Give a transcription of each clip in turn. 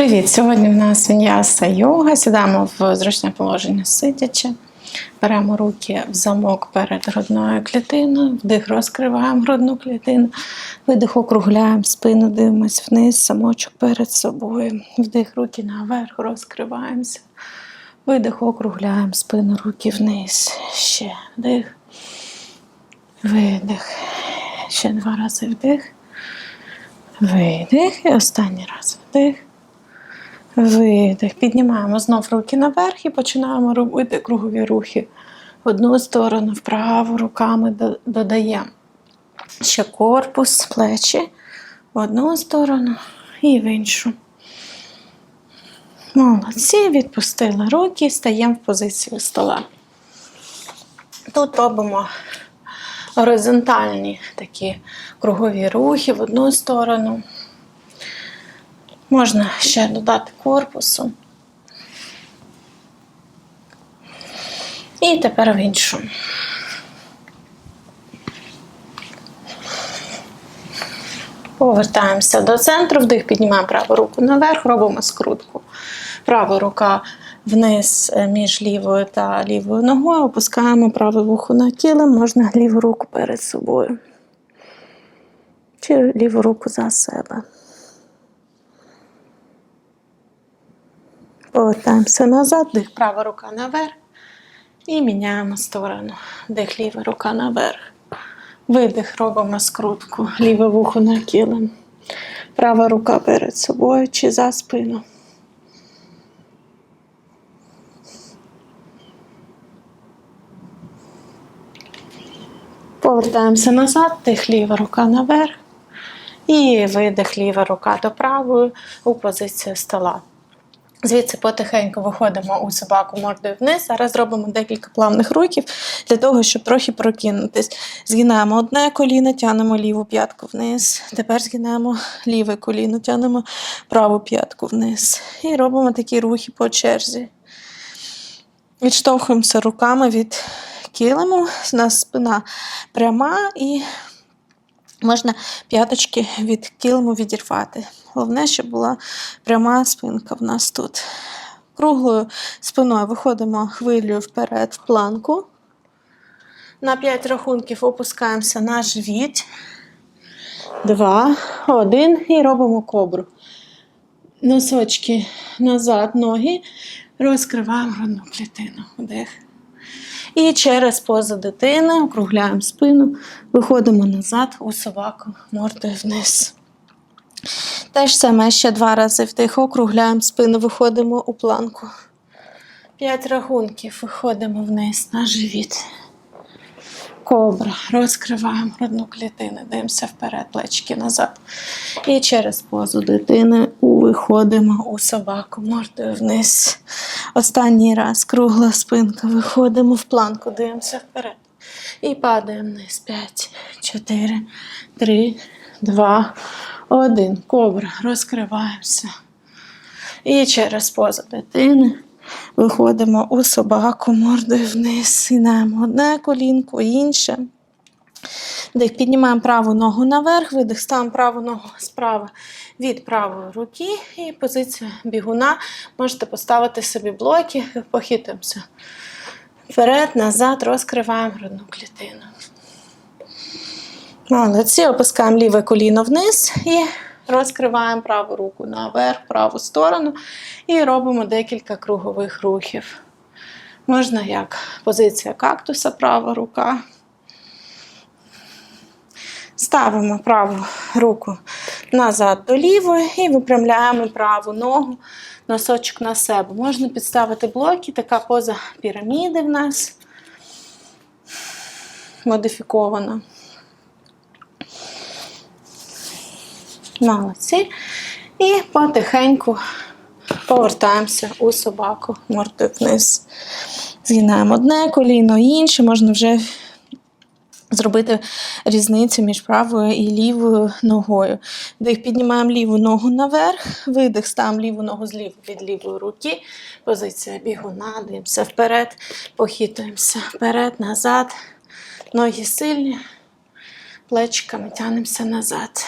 Привіт! Сьогодні в нас віньяса йога. Сідаємо в зручне положення сидячи. Беремо руки в замок перед грудною клітиною, вдих розкриваємо грудну клітину, видих округляємо спину, дивимось вниз, замочок перед собою. Вдих руки наверх, розкриваємося. Видих, округляємо спину, руки вниз. Ще вдих. Видих. Ще два рази вдих. Видих. І останній раз вдих. Видих. Піднімаємо знов руки наверх і починаємо робити кругові рухи. В одну сторону, вправо, руками додаємо ще корпус, плечі в одну сторону і в іншу. Молодці, відпустили руки, стаємо в позицію стола. Тут робимо горизонтальні такі кругові рухи в одну сторону. Можна ще додати корпусу. І тепер в іншу. Повертаємося до центру, вдих, піднімаємо праву руку наверх, робимо скрутку. Права рука вниз е, між лівою та лівою ногою, опускаємо праве вухо на килим, можна ліву руку перед собою. Чи ліву руку за себе. Повертаємося назад, дих права рука наверх. І міняємо сторону. Дих ліва рука наверх. Видих, робимо скрутку. Ліве вухо на килим. Права рука перед собою чи за спину. Повертаємося назад, дих ліва рука наверх. І видих ліва рука до правої у позицію стола. Звідси потихеньку виходимо у собаку мордою вниз. Зараз робимо декілька плавних рухів для того, щоб трохи прокинутись. Згинаємо одне коліно, тягнемо ліву п'ятку вниз. Тепер згинаємо ліве коліно, тягнемо праву п'ятку вниз. І робимо такі рухи по черзі. Відштовхуємося руками від килиму. У нас спина пряма і можна п'яточки від килиму відірвати. Головне, щоб була пряма спинка в нас тут. Круглою спиною виходимо хвилею вперед в планку. На 5 рахунків опускаємося на живіт. Два, один і робимо кобру. Носочки назад, ноги. Розкриваємо грудну клітину. Вдих. І через позу дитини округляємо спину, виходимо назад у собаку мордою вниз. Те ж саме ще два рази вдих, округляємо спину, виходимо у планку. П'ять рахунків, виходимо вниз на живіт. Кобра. Розкриваємо грудну клітину, дивимося вперед, плечки назад. І через позу дитини виходимо у собаку, мордою вниз. Останній раз кругла спинка, виходимо в планку, дивимося вперед. І падаємо вниз. 5, 4, 3, 2, 1. Кобра. Розкриваємося. І через позу дитини виходимо у собаку мордою вниз. Сінаємо одне колінко, інше. Вдих, піднімаємо праву ногу наверх, видих, ставимо праву ногу справа від правої руки і позиція бігуна. Можете поставити собі блоки, похитуємося. Вперед, назад, розкриваємо грудну клітину. Молодці, опускаємо ліве коліно вниз і розкриваємо праву руку наверх, праву сторону і робимо декілька кругових рухів. Можна як позиція кактуса, права рука. Ставимо праву руку назад до лівої і випрямляємо праву ногу, носочок на себе. Можна підставити блоки, така поза піраміди в нас модифікована. Молодці. І потихеньку повертаємося у собаку мордою вниз. Згинаємо одне коліно, інше, можна вже зробити різницю між правою і лівою ногою. Вдих, піднімаємо ліву ногу наверх, видих, ставимо ліву ногу зліва від лівої руки. Позиція бігуна, дивимося вперед, похитуємося вперед, назад. Ноги сильні, плечиками тягнемося назад.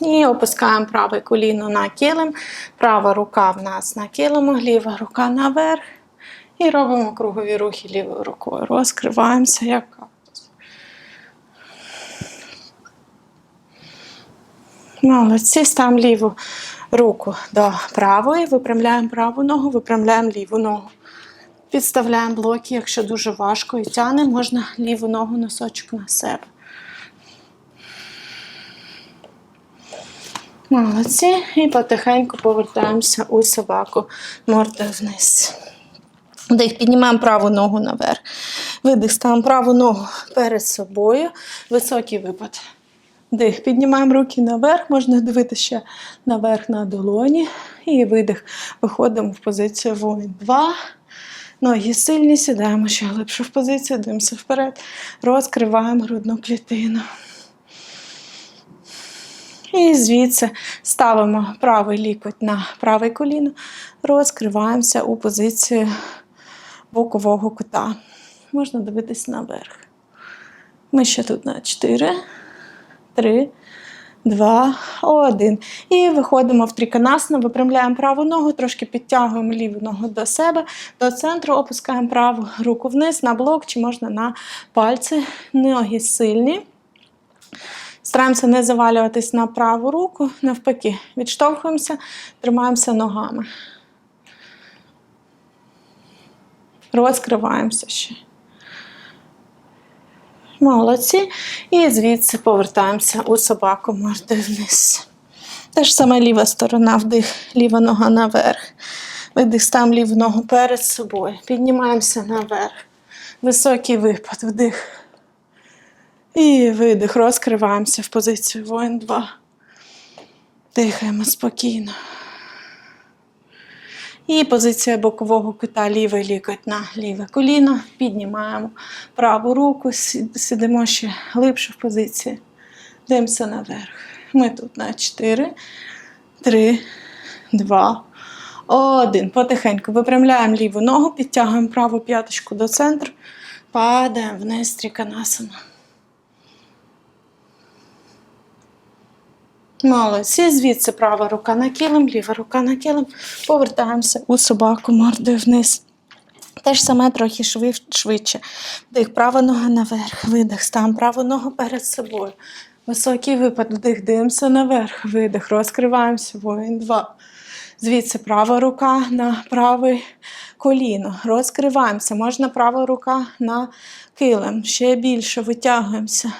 І опускаємо праве коліно на килим, права рука в нас на килиму, ліва рука наверх. І робимо кругові рухи лівою рукою. Розкриваємося як кактус. Молодці, ставимо ліву руку до правої, випрямляємо праву ногу, випрямляємо ліву ногу. Підставляємо блоки, якщо дуже важко і тягне, можна ліву ногу носочок на себе. Молодці. І потихеньку повертаємося у собаку морда вниз. Вдих, піднімаємо праву ногу наверх. Видих, ставимо праву ногу перед собою. Високий випад. Вдих, піднімаємо руки наверх, можна дивитися ще наверх на долоні. І видих. Виходимо в позицію воїн. Два. Ноги сильні, сідаємо ще глибше в позицію, дивимося вперед. Розкриваємо грудну клітину. І звідси ставимо правий лікоть на праве коліно, розкриваємося у позицію бокового кута. Можна дивитись наверх. Ми ще тут на 4, 3, 2, 1. І виходимо в триконасну, випрямляємо праву ногу, трошки підтягуємо ліву ногу до себе, до центру, опускаємо праву руку вниз на блок, чи можна на пальці. Ноги сильні. Стараємося не завалюватись на праву руку, навпаки, відштовхуємося, тримаємося ногами. Розкриваємося ще. Молодці. І звідси повертаємося у собаку мордою вниз. Те ж саме ліва сторона, вдих, ліва нога наверх. Видих, ставимо ліву ногу перед собою. Піднімаємося наверх. Високий випад, вдих. І видих, розкриваємося в позицію воїн 2. Дихаємо спокійно. І позиція бокового кута лівий лікоть на ліве коліно. Піднімаємо праву руку, сидимо ще глибше в позиції. Дивимося наверх. Ми тут на 4, 3, 2, 1. Потихеньку випрямляємо ліву ногу, підтягуємо праву п'яточку до центру, падаємо вниз Молодці, звідси права рука на килим, ліва рука на килим. Повертаємося у собаку мордою вниз. Те ж саме трохи швив, швидше. Вдих, права нога наверх, видих, стан праву ногу перед собою. Високий випад, вдих, дивимося наверх, видих, розкриваємося, воїн два. Звідси права рука на праве коліно. Розкриваємося. Можна права рука на килим. Ще більше витягуємося.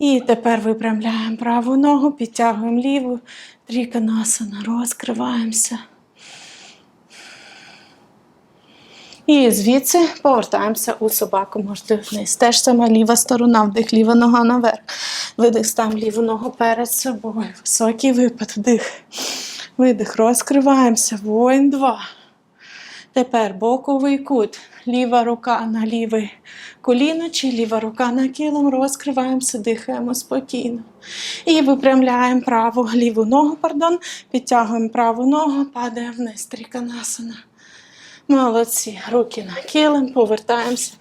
І тепер випрямляємо праву ногу, підтягуємо ліву, тріканасана, розкриваємося. І звідси повертаємося у собаку мордою вниз. Теж сама ліва сторона, вдих, ліва нога наверх. Видих, ставимо ліву ногу перед собою. Високий випад, вдих. Видих, розкриваємося. Воїн два. Тепер боковий кут. Ліва рука на ліве коліно чи ліва рука на килим. Розкриваємося, дихаємо спокійно. І випрямляємо праву ліву ногу, пардон, підтягуємо праву ногу, падає вниз. Тріканасана. Молодці. Руки на килим, повертаємося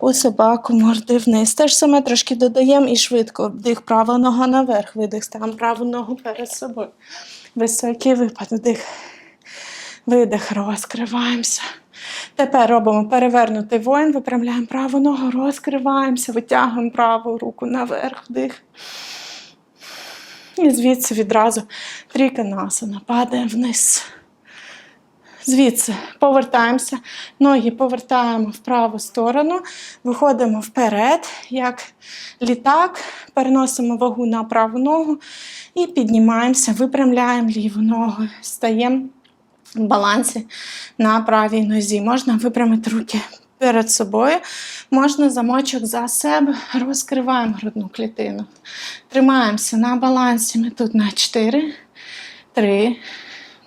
у собаку, морди вниз. Те ж саме трошки додаємо і швидко. Вдих, права нога наверх, видих, ставимо праву ногу перед собою. Високий випад, вдих. Видих, розкриваємося. Тепер робимо перевернутий воїн, випрямляємо праву ногу, розкриваємося, витягуємо праву руку наверх, вдих. І звідси відразу тріканасана, падаємо вниз. Звідси повертаємося, ноги повертаємо в праву сторону, виходимо вперед, як літак, переносимо вагу на праву ногу і піднімаємося, випрямляємо ліву ногу, стаємо балансі на правій нозі. Можна випрямити руки перед собою, можна замочок за себе, розкриваємо грудну клітину. Тримаємося на балансі. Ми тут на 4, 3,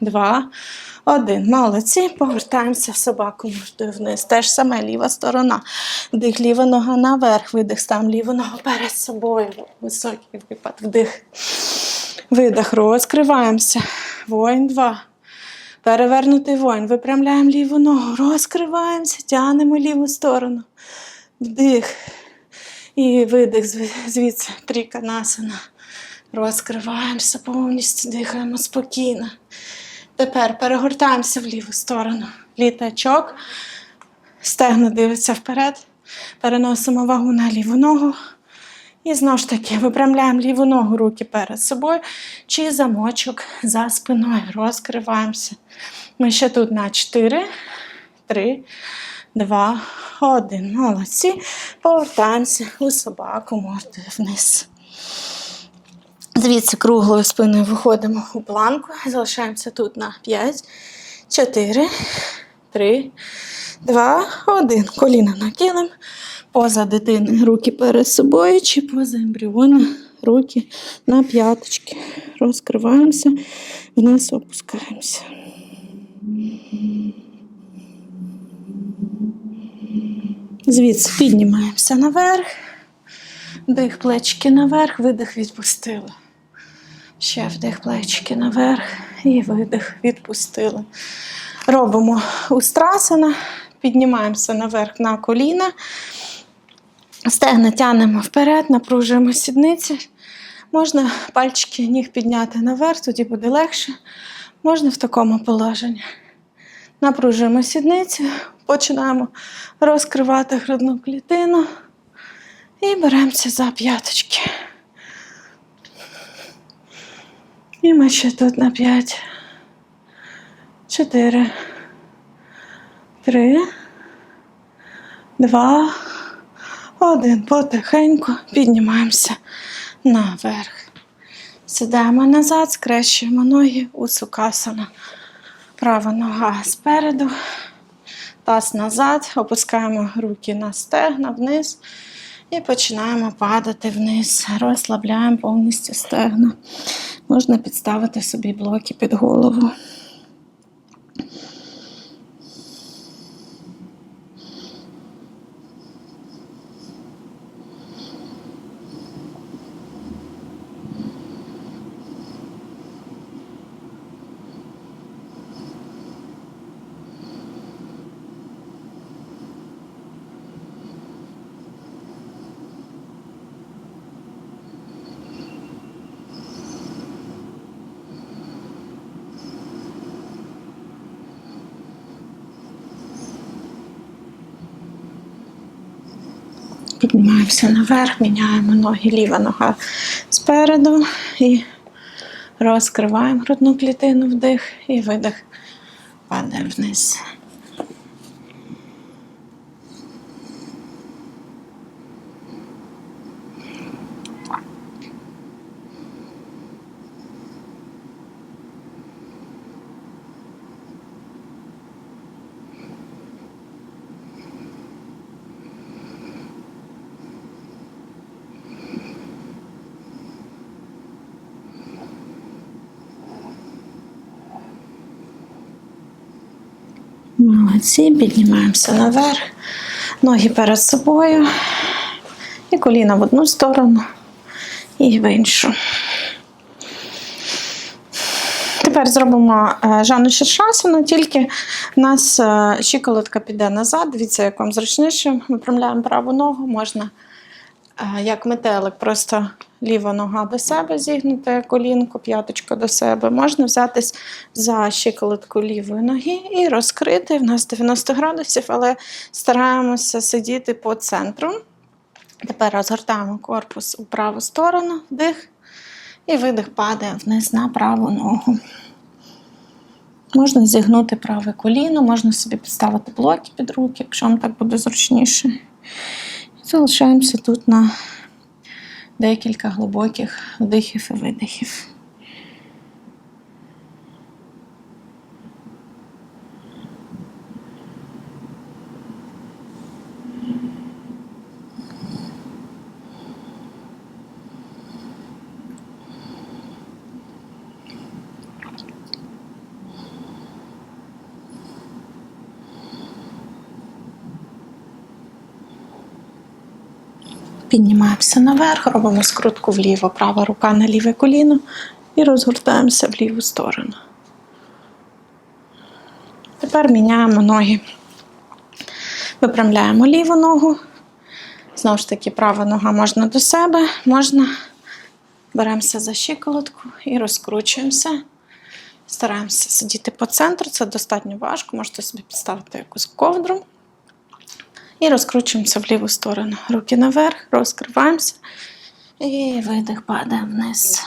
2, 1. Молодці. Повертаємося в собаку мордою вниз. Теж саме ліва сторона. Вдих, ліва нога наверх, видих, став ліву ногу перед собою. Високий випад, вдих. Видих, розкриваємося. Воїн 2. Перевернутий воїн. Випрямляємо ліву ногу, розкриваємося, тягнемо ліву сторону. Вдих. І видих зві- звідси тріканасана. Розкриваємося повністю, дихаємо спокійно. Тепер перегортаємося в ліву сторону. Літачок. Стегно дивиться вперед. Переносимо вагу на ліву ногу. І знову ж таки випрямляємо ліву ногу, руки перед собою. Чи замочок за спиною. Розкриваємося. Ми ще тут на 4, 3, 2, 1. Молодці. Повертаємося у собаку, мордою вниз. Звідси круглою спиною виходимо у планку. Залишаємося тут на 5, 4, 3, 2, 1. Коліна на килим. Поза дитини руки перед собою чи поза ембріона руки на п'яточки. Розкриваємося, вниз опускаємося. Звідси піднімаємося наверх. Вдих плечики наверх, видих відпустили. Ще вдих плечики наверх і видих відпустили. Робимо устрасана, піднімаємося наверх на коліна. Стегна тянемо вперед, напружуємо сідниці. Можна пальчики ніг підняти наверх, тоді буде легше. Можна в такому положенні. Напружуємо сідниці, починаємо розкривати грудну клітину і беремося за п'яточки. І ми ще тут на 5, 4, 3, 2, 1. Потихеньку піднімаємося наверх. Сідаємо назад, скрещуємо ноги у сукасана. Права нога спереду, таз назад, опускаємо руки на стегна вниз і починаємо падати вниз. Розслабляємо повністю стегна. Можна підставити собі блоки під голову. Піднімаємося наверх, міняємо ноги, ліва нога спереду і розкриваємо грудну клітину вдих і видих падає вниз. Молодці, піднімаємося наверх, ноги перед собою, і коліна в одну сторону, і в іншу. Тепер зробимо е, Жанну Шершасину, тільки в нас е, щиколотка піде назад. Дивіться, як вам зручніше. Виправляємо праву ногу, можна як метелик, просто ліва нога до себе зігнута, колінко, п'яточка до себе. Можна взятись за щиколотку лівої ноги і розкрити. В нас 90 градусів, але стараємося сидіти по центру. Тепер розгортаємо корпус у праву сторону, вдих, і видих падає вниз на праву ногу. Можна зігнути праве коліно, можна собі підставити блоки під руки, якщо вам так буде зручніше. Залишаємося тут на декілька глибоких вдихів і видихів. Піднімаємося наверх, робимо скрутку вліво, права рука на ліве коліно і розгортаємося в ліву сторону. Тепер міняємо ноги. Випрямляємо ліву ногу. Знову ж таки, права нога можна до себе, можна Беремося за щиколотку і розкручуємося. Стараємося сидіти по центру, це достатньо важко, можете собі підставити якусь ковдру. І розкручуємося в ліву сторону. Руки наверх, розкриваємося. І видих падає вниз.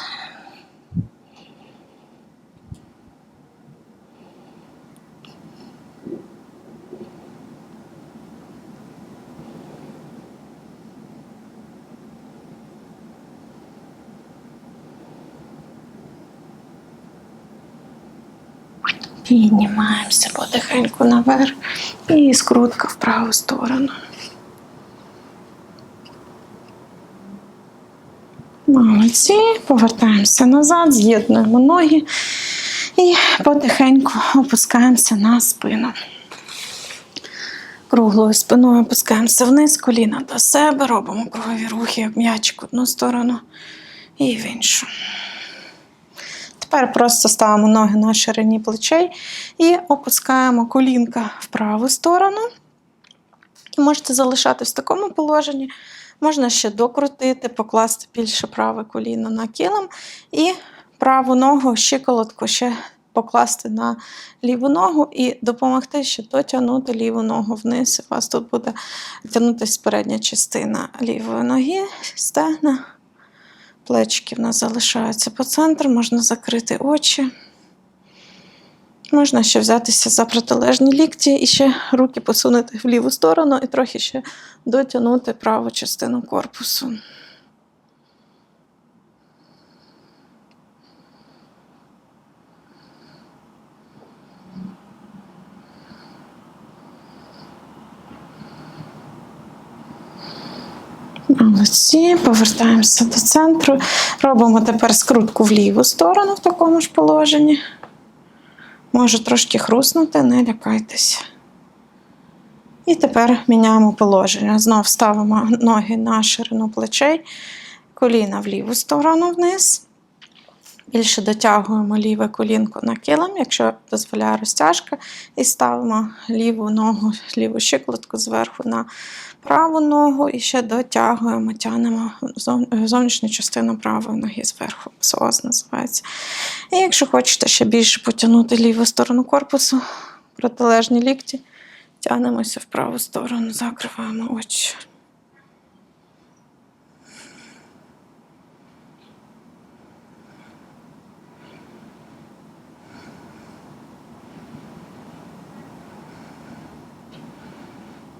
Піднімаємося потихеньку наверх і скрутка в праву сторону. Молодці, повертаємося назад, з'єднуємо ноги і потихеньку опускаємося на спину. Круглою спиною опускаємося вниз, коліна до себе, робимо кругові рухи, м'ячик в одну сторону і в іншу. Тепер просто ставимо ноги на ширині плечей і опускаємо колінка в праву сторону. І можете залишатись в такому положенні. Можна ще докрутити, покласти більше праве коліно на килим і праву ногу щиколотку ще покласти на ліву ногу і допомогти ще дотягнути ліву ногу вниз. У вас тут буде тягнутися передня частина лівої ноги, стегна. Плечики в нас залишаються по центру, можна закрити очі. Можна ще взятися за протилежні лікті і ще руки посунути в ліву сторону і трохи ще дотягнути праву частину корпусу. Молодці, повертаємося до центру. Робимо тепер скрутку в ліву сторону в такому ж положенні. Може трошки хруснути, не лякайтеся. І тепер міняємо положення. Знов ставимо ноги на ширину плечей, коліна в ліву сторону вниз. Більше дотягуємо ліве колінко на килим, якщо дозволяє розтяжка, і ставимо ліву ногу, ліву щиколотку зверху на праву ногу і ще дотягуємо, тягнемо зовнішню частину правої ноги зверху. Псоз називається. І якщо хочете ще більше потягнути ліву сторону корпусу, протилежні лікті, тягнемося в праву сторону, закриваємо очі.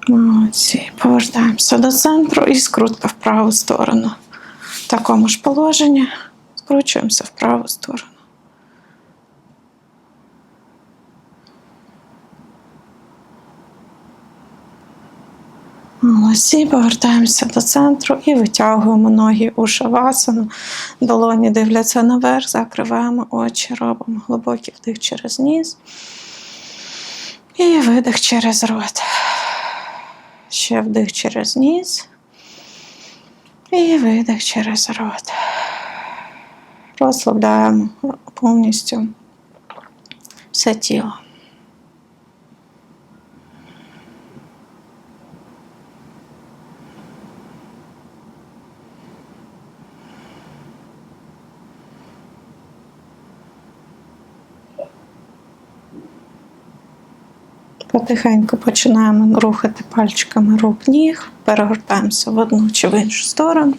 Молодці. Повертаємося до центру і скрутка в праву сторону. В такому ж положенні скручуємося в праву сторону. Молодці, повертаємося до центру і витягуємо ноги у шавасану. Долоні дивляться наверх, закриваємо очі, робимо глибокий вдих через ніс. І видих через рот. Ще вдих через ніс. І видих через рот. Розслабляємо повністю все тіло. Потихеньку починаємо рухати пальчиками рук ніг, перегортаємося в одну чи в іншу сторону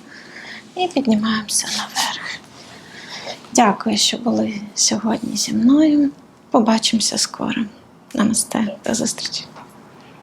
і піднімаємося наверх. Дякую, що були сьогодні зі мною. Побачимося скоро. Намасте, до зустрічі.